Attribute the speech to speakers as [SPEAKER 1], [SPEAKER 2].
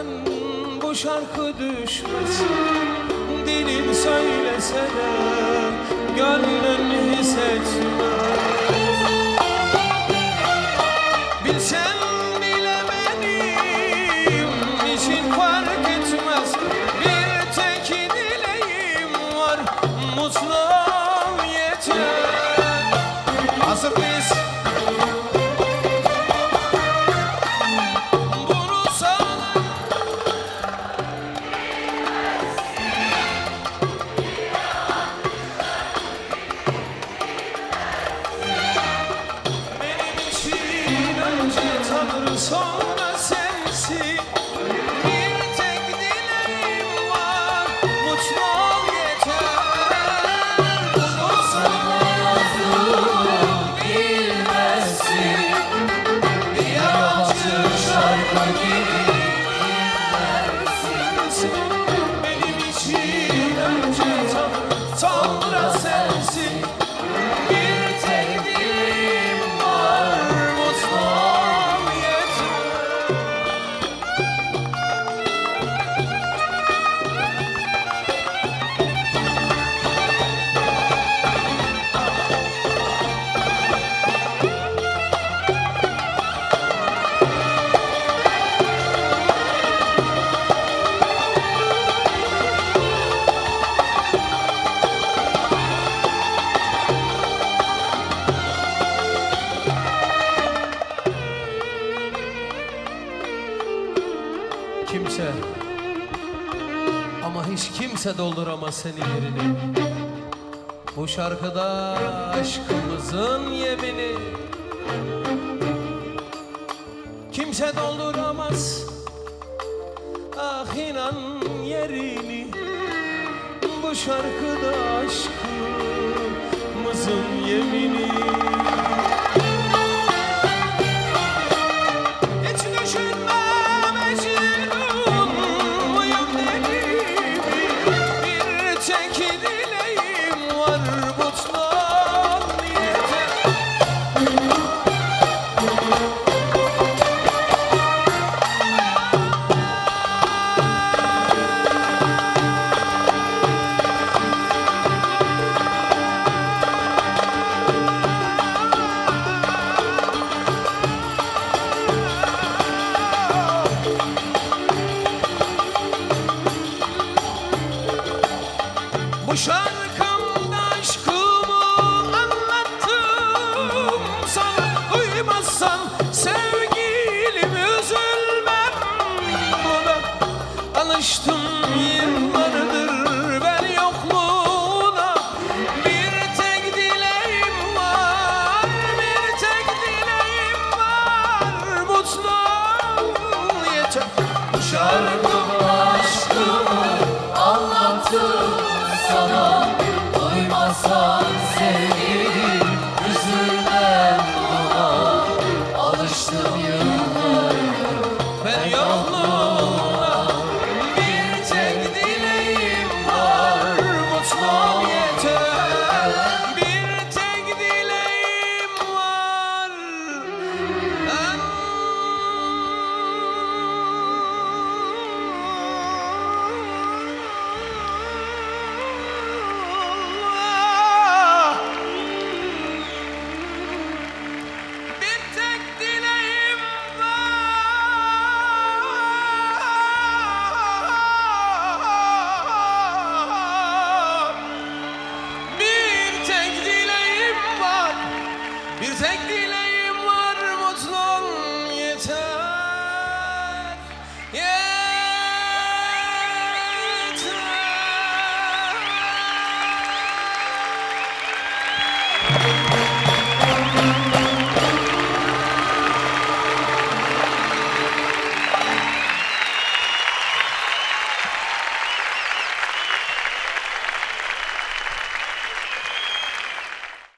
[SPEAKER 1] Bazen bu şarkı düşmesin Dilin söylese de Gönlün hissetmez sonra sensin. Bir tek dileğim var. Mutlu ol yeter. Bunu sana
[SPEAKER 2] bilmezsin. Bir
[SPEAKER 1] Kimse. Ama hiç kimse dolduramaz senin yerini. Bu şarkıda aşkımızın yemini. Kimse dolduramaz ah inan yerini. Bu şarkıda aşkımızın yemini Duymazsan sevgilim üzülmem. Buna Alıştım yıllardır ben yokluğuna. Bir tek dileğim var, bir tek dileğim var. Mutlu yeter. Bu şarkım
[SPEAKER 2] take